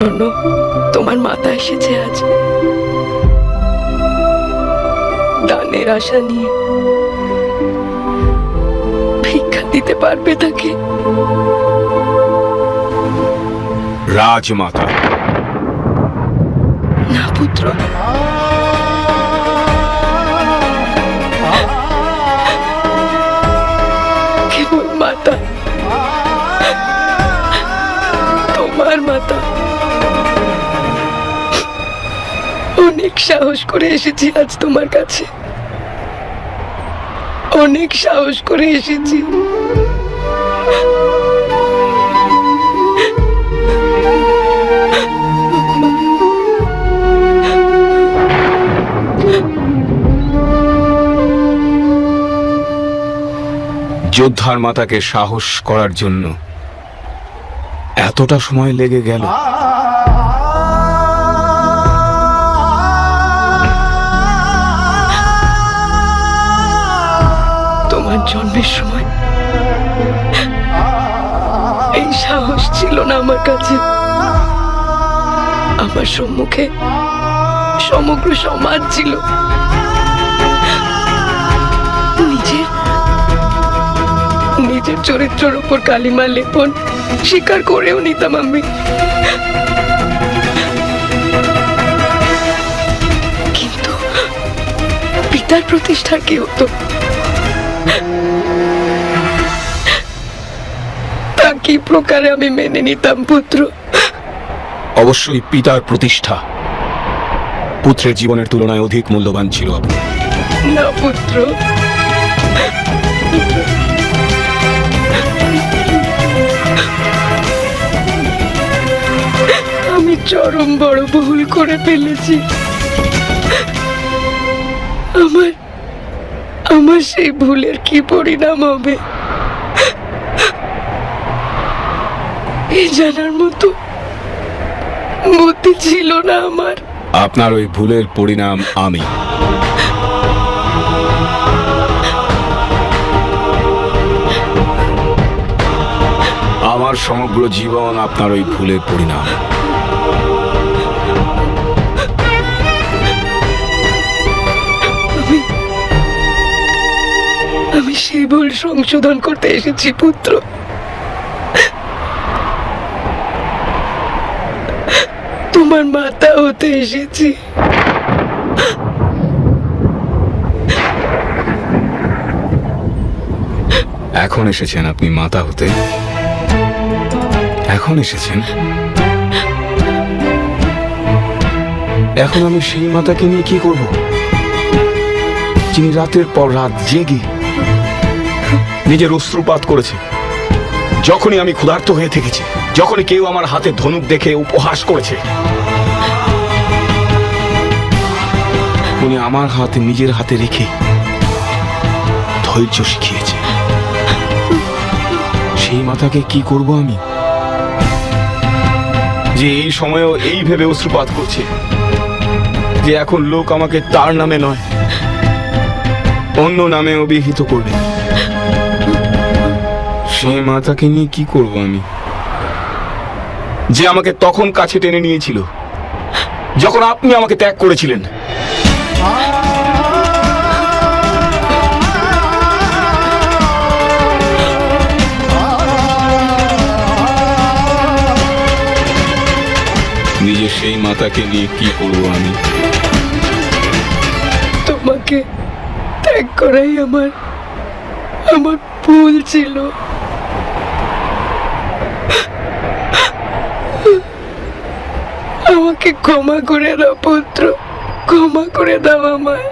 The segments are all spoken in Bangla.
জন্য তোমার মাথা এসেছে আজ। দানের আশা নিয়ে ভিক্ষা দিতে পারবে তাকে? রাজমাতা। না পুত্র। কেবল মাতা। সাহস করে এসেছি আজ তোমার কাছে। অনেক সাহস করে এসেছি। যোদ্ধার মাতাকে সাহস করার জন্য এতটা সময় লেগে গেল। জন্মের সময় এই সাহস ছিল না আমার কাছে। আমার সম্মুখে সমগ্র সমাজ ছিল। নিজের চরিত্রের উপর কালিমা লেপন স্বীকার করেও নিতাম আমি। কিন্তু পিতার প্রতিষ্ঠার কি হতো? কি প্রকারে আমি মেনে নিতাম পুত্র। অবশ্যই পিতার প্রতিষ্ঠা। পুত্রের জীবনের তুলনায় অধিক মূল্যবান ছিল আপনি। না পুত্র। আমি চরম বড় ভুল করে ফেলেছি। আমার আমার সেই ভুলের কি পরিণাম হবে? এই জানার মতো বুদ্ধি ছিল না আমার। আপনার ওই ভুলের পরিণাম আমি। আমার সমগ্র জীবন আপনার ওই ভুলের পরিণাম। আমি সেই ভুল সংশোধন করতে এসেছি পুত্র। তোমার মাতা হতে এসেছি। এখন এসেছেন আপনি মাতা হতে? এখন এসেছেন? এখন আমি সেই মাতাকে নিয়ে কি করব? যিনি রাতের পর রাত জেগে নিজের অশ্রুপাত করেছে। যখনই আমি ক্ষুধার্ত হয়ে থেকেছি, যখনই কেউ আমার হাতে ধনুক দেখে উপহাস করেছে, উনি আমার হাত নিজের হাতে রেখে ধৈর্য শিখিয়েছে। সেই মাথাকে কি করব আমি? যে এই সময়েও এই ভেবে অশ্রুপাত করছে যে এখন লোক আমাকে তার নামে নয়, অন্য নামে অভিহিত করবে। সেই মাতাকে নিয়ে কি করব আমি? যে আমাকে তখন কাছে টেনে নিয়েছিল, যখন আপনি আমাকে ত্যাগ করেছিলেন। নিজের সেই মাতাকে নিয়ে কি করব আমি? তোমাকে ত্যাগ করাই আমার আমার ভুল ছিল। আমাকে ক্ষমা করে দাও, পুত্র। ক্ষমা করে দাও আমায়।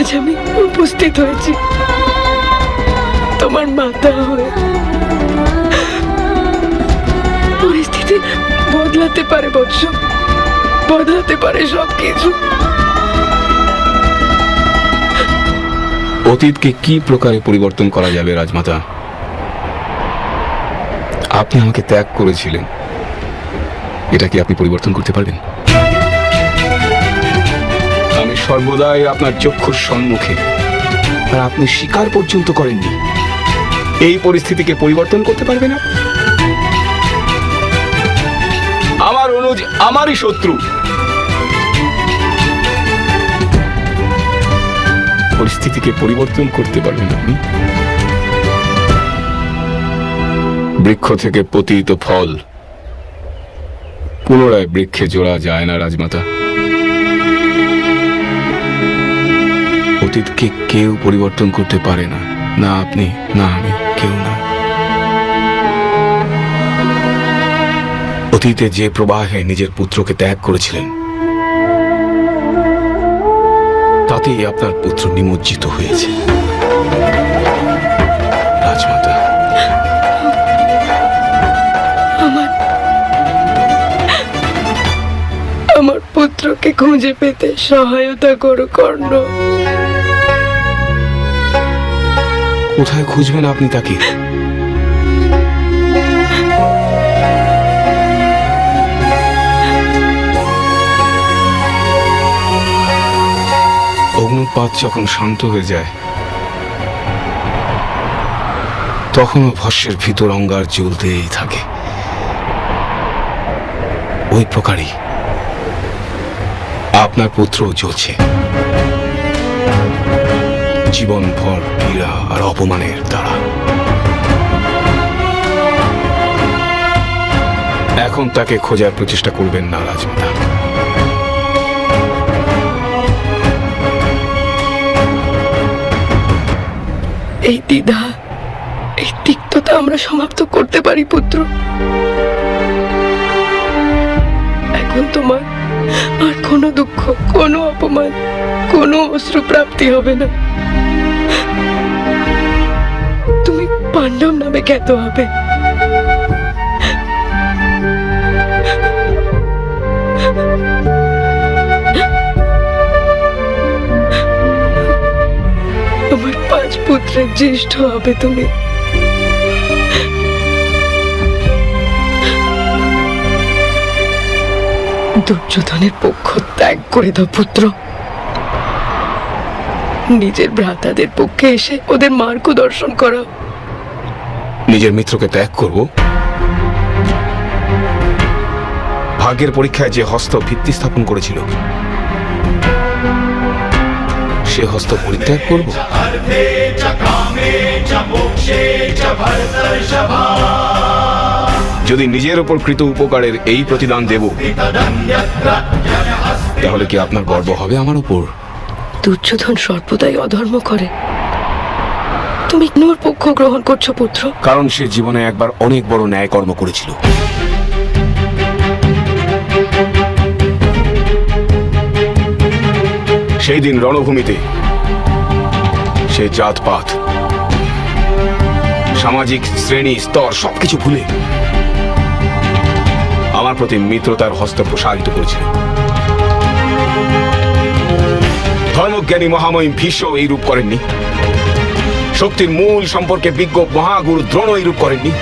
আজ আমি উপস্থিত হয়েছি। তোমার মাতা হয়ে। পরিস্থিতি বদলাতে পারে বৎস। বদলাতে পারে সব কিছু অতীতকে কি প্রকারে পরিবর্তন করা যাবে, রাজমাতা? আপনি আমাকে ত্যাগ করেছিলেন। এটা কি আপনি পরিবর্তন করতে পারবেন? আমি সর্বদাই আপনার চক্ষুর সম্মুখে, আর আপনি স্বীকার পর্যন্ত করেননি। এই পরিস্থিতিকে পরিবর্তন করতে পারবে না? আমারই শত্রু। পরিস্থিতিকে পরিবর্তন করতে পারবেন আপনি। বৃক্ষ থেকে পতিত ফল পুনরায় বৃক্ষে জোড়া যায় না, রাজমাতা। অতীতকে কেউ পরিবর্তন করতে পারে না। না আপনি, না আমি, কেউ না। অতীতে যে প্রবাহে নিজের পুত্রকে ত্যাগ করেছিলেন তাতেই আপনার পুত্র নিমজ্জিত হয়েছে। রাজমাতা। আমার আমার পুত্রকে খুঁজে পেতে সহায়তা করো কর্ণ। কোথায় খুঁজবেন আপনি তাকে? অগ্নুৎপাত যখন শান্ত হয়ে যায়, তখনও ভস্যের ভিতর অঙ্গার জ্বলতেই থাকে। ওই প্রকারই আপনার পুত্রও জ্বলছে। জীবনভর পীড়া আর অপমানের দ্বারা। এখন তাকে খোঁজার প্রচেষ্টা করবেন না রাজমাতা। এই দ্বিধা, এই তিক্ততা আমরা সমাপ্ত করতে পারি, পুত্র। এখন তোমার আর কোনো দুঃখ, কোনো অপমান, কোনো অশ্রু প্রাপ্তি হবে না। তুমি পাণ্ডব নামে খ্যাত হবে। পাঁচ জ্যেষ্ঠ হবে তুমি। দুর্যোধনের পক্ষ ত্যাগ করে দাও, পুত্র। নিজের ভ্রাতাদের পক্ষে এসে ওদের মার্গ দর্শন করাও। নিজের মিত্রকে ত্যাগ করব। ভাগ্যের পরীক্ষায় যে হস্ত ভিত্তি স্থাপন করেছিল সে হস্ত পরিত্যাগ করব? যদি নিজের ওপর কৃত উপকারের এই প্রতিদান দেব তাহলে কি আপনার গর্ব হবে আমার উপর দুর্যোধন সর্বদাই অধর্ম করে। তুমি পক্ষ গ্রহণ করছ পুত্র। কারণ সে জীবনে একবার অনেক বড় ন্যায় কর্ম করেছিল। সেই দিন রণভূমিতে। সে জাতপাত, সামাজিক শ্রেণি, স্তর, সবকিছু ভুলে আমার প্রতি মিত্রতার হস্ত প্রসারিত করেছিল ধর্মজ্ঞানী মহামহিম ভীষ্ম এই রূপ করেননি। শক্তির মূল সম্পর্কে বিজ্ঞ মহাগুরু দ্রোণ এইরূপ করেননি।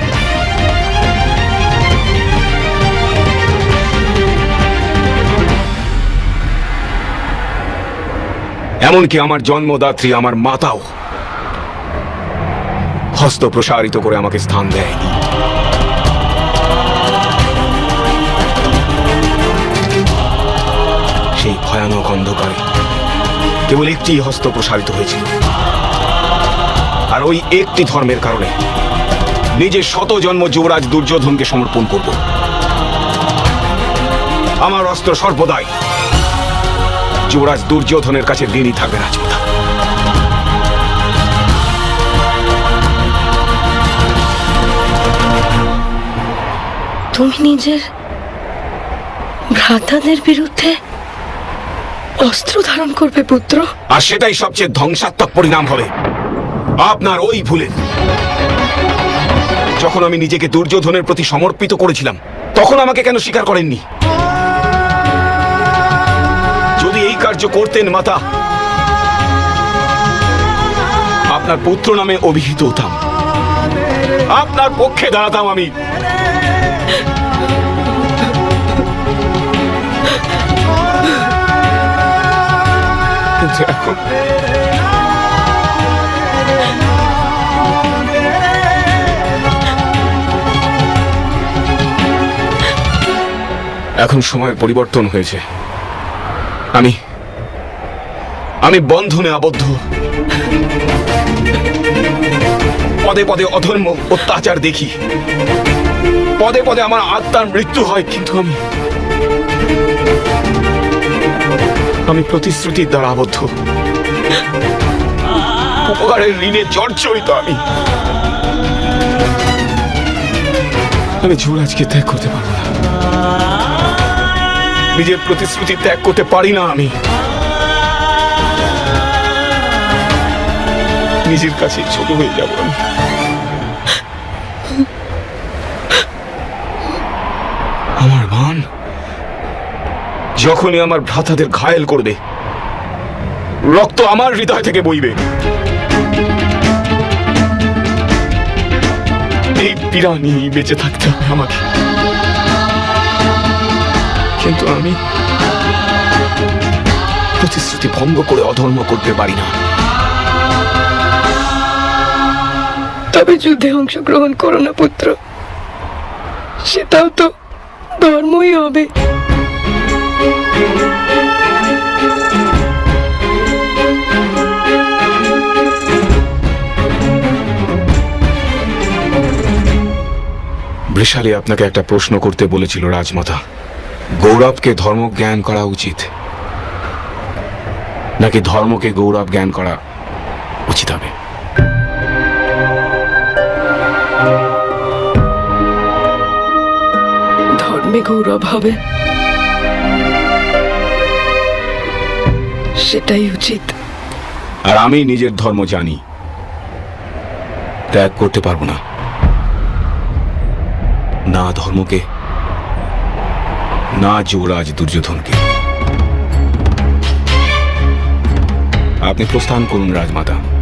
এমনকি আমার জন্মদাত্রী আমার মাতাও হস্ত প্রসারিত করে আমাকে স্থান দেয়নি। সেই ভয়ানক অন্ধকারে কেবল একটি হস্ত প্রসারিত হয়েছিল। আর ওই একটি ধর্মের কারণে নিজের শত জন্ম যুবরাজ দুর্যোধনকে সমর্পণ করব। আমার অস্ত্র সর্বদাই যুবরাজ দুর্যোধনের কাছে ঋণী থাকবে রাজমাতা তুমি নিজের ভ্রাতাদের বিরুদ্ধে অস্ত্র ধারণ করবে পুত্র। আর সেটাই সবচেয়ে ধ্বংসাত্মক পরিণাম হবে। আপনার ওই ভুলে। যখন আমি নিজেকে দুর্যোধনের প্রতি সমর্পিত করেছিলাম তখন আমাকে কেন স্বীকার করেননি? কার্য করতেন মাতা। আপনার পুত্র নামে অভিহিত হতাম। আপনার পক্ষে দাঁড়াতাম আমি। এখন এখন সময় পরিবর্তন হয়েছে। আমি আমি বন্ধনে আবদ্ধ। পদে পদে অধর্ম অত্যাচার দেখি। পদে পদে আমার আত্মার মৃত্যু হয় কিন্তু আমি আমি প্রতিশ্রুতির দ্বারা আবদ্ধ। উপকারের ঋণে জর্জরিত আমি। আমি যুবরাজকে ত্যাগ করতে পারব না। নিজের প্রতিশ্রুতি ত্যাগ করতে পারি না আমি। নিজের কাছে ছোট হয়ে যাব। আমি আমার মান যখনই আমার ভ্রাতাদের ঘায়েল করবে, রক্ত আমার হৃদয় থেকে বইবে। এই পীড়া নিয়ে বেঁচে থাকতে হবে আমাকে। কিন্তু আমি প্রতিশ্রুতি ভঙ্গ করে অধর্ম করতে পারি না। তবে যুদ্ধে অংশগ্রহণ করো না, পুত্র। সেটাও তো ধর্মই হবে। বৃষালী আপনাকে একটা প্রশ্ন করতে বলেছিল রাজমাতা। গৌরবকে ধর্ম জ্ঞান করা উচিত? নাকি ধর্মকে গৌরব জ্ঞান করা উচিত হবে? ধর্মে গৌরব হবে। সেটাই উচিত। আর আমি নিজের ধর্ম জানি। ত্যাগ করতে পারব না। না ধর্মকে, না যুবরাজ দুর্যোধনকে। আপনি প্রস্থান করুন রাজমাতা।